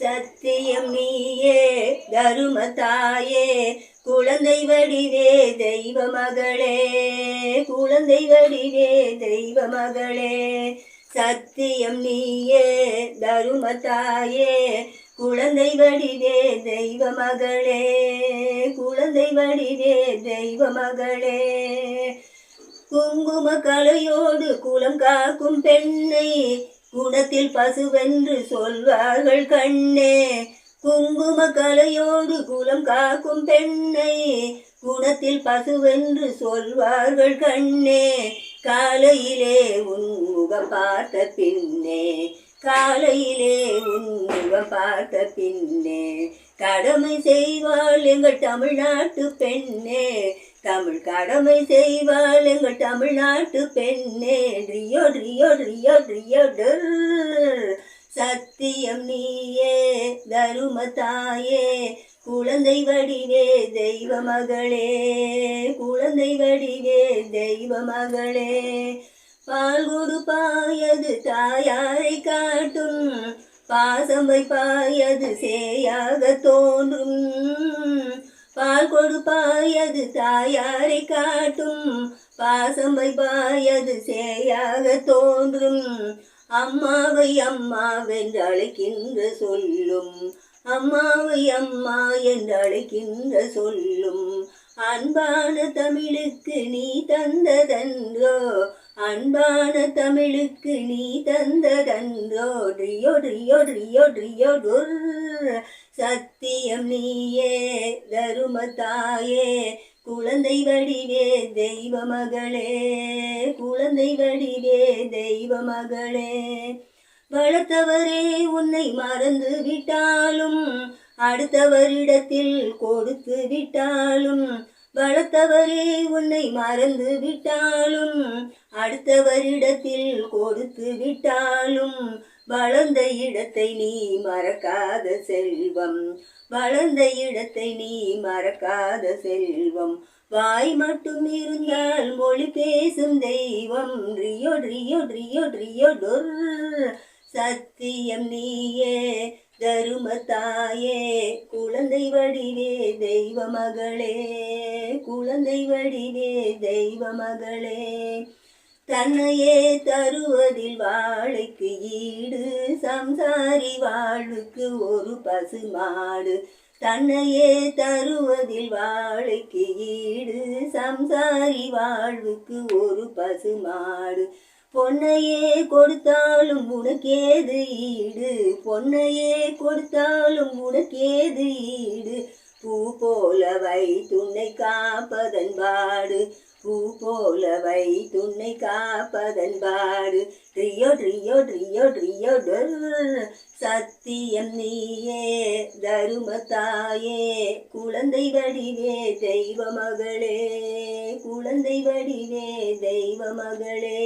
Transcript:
சத்தியம் நீயே தரும தாயே குழந்தை வடிவே தெய்வ மகளே குழந்தை வடிவே தெய்வ மகளே சத்தியம் நீயே தரும தாயே குழந்தை வடிவே தெய்வ மகளே குழந்தை வடிவே தெய்வ மகளே குங்கும கலையோடு குலம் காக்கும் பெண்ணை குணத்தில் பசுவென்று சொல்வார்கள் கண்ணே. குங்கும கலையோடு குலம் காக்கும் பெண்ணை. குணத்தில் பசுவென்று சொல்வார்கள் கண்ணே. காலையிலே உன் முகம் பார்த்த பின்னே. காலையிலே உன் முகம் பார்த்த பின்னே. கடமை செய்வாள் எங்கள் தமிழ்நாட்டு பெண்ணே. தமிழ் கடமை செய்வாள் எங்கள் தமிழ்நாட்டு பெண்ணே. ரியோ ரியோ ரியோ ரியோ சத்தியம் நீயே தரும தாயே. குழந்தை வடிவே தெய்வ மகளே. குழந்தை வடிவே தெய்வ மகளே. பால் கொடுப்பாயது தாயாரை காட்டும். பாசம் வைப்பாயது சேயாக தோன்றும். பால் கொடுப்பாயது தாயாரை காட்டும். பாசம் வைப்பாயது சேயாக தோன்றும். அம்மாவை அம்மாவென்று அழைக்கின்ற சொல்லும். அம்மாவை அம்மா என்று அழைக்கின்ற சொல்லும். அன்பான தமிழுக்கு நீ தந்ததன்றோ அன்பான தமிழுக்கு நீ தந்ததன்றோ ரியோ ரியோ ரியோ ரியோ சத்தியம் நீயே தரும தாயே குழந்தை வடிவே தெய்வ மகளே குழந்தை வடிவே தெய்வ மகளே. வளர்த்தவரே உன்னை மறந்து விட்டாலும் அடுத்தவரிடத்தில் கொடுத்து விட்டாலும் வளர்த்தவரே உன்னை மறந்து விட்டாலும் அடுத்தவரிடத்தில் கொடுத்து விட்டாலும் வளர்ந்த இடத்தை நீ மறக்காத செல்வம். வளர்ந்த இடத்தை நீ மறக்காத செல்வம். வாய் மட்டும் இருந்தால் மொழி பேசும் தெய்வம். ரியோ ரியோ ரியோ ரியோ டொர். சத்தியம் நீயே தருமத்தாயே குழந்தை வடிவே தெய்வ மகளே குழந்தை வடிவே தெய்வ மகளே தன்னையே தருவதில் வாழைக்கு ஈடு சம்சாரி வாழ்வுக்கு ஒரு பசு மாடு. தன்னையே தருவதில் வாழைக்கு ஈடு சம்சாரி வாழ்வுக்கு ஒரு பசு மாடு. பொன்னையே கொடுத்தாலும் உனக்கேது ஈடு பொன்னையே கொடுத்தாலும் உனக்கேது ஈடு. பூ போலவை துணை காப்பதன் பாடு. பூ போலவை துணை காப்பதன் பாடு. ட்ரியோ ட்ரியோ ட்ரியோ ட்ரியோ டொர். சத்தியம் நீயே தருமத்தாயே. குழந்தை வடிவே தெய்வ மகளே குழந்தை வடிவே தெய்வ மகளே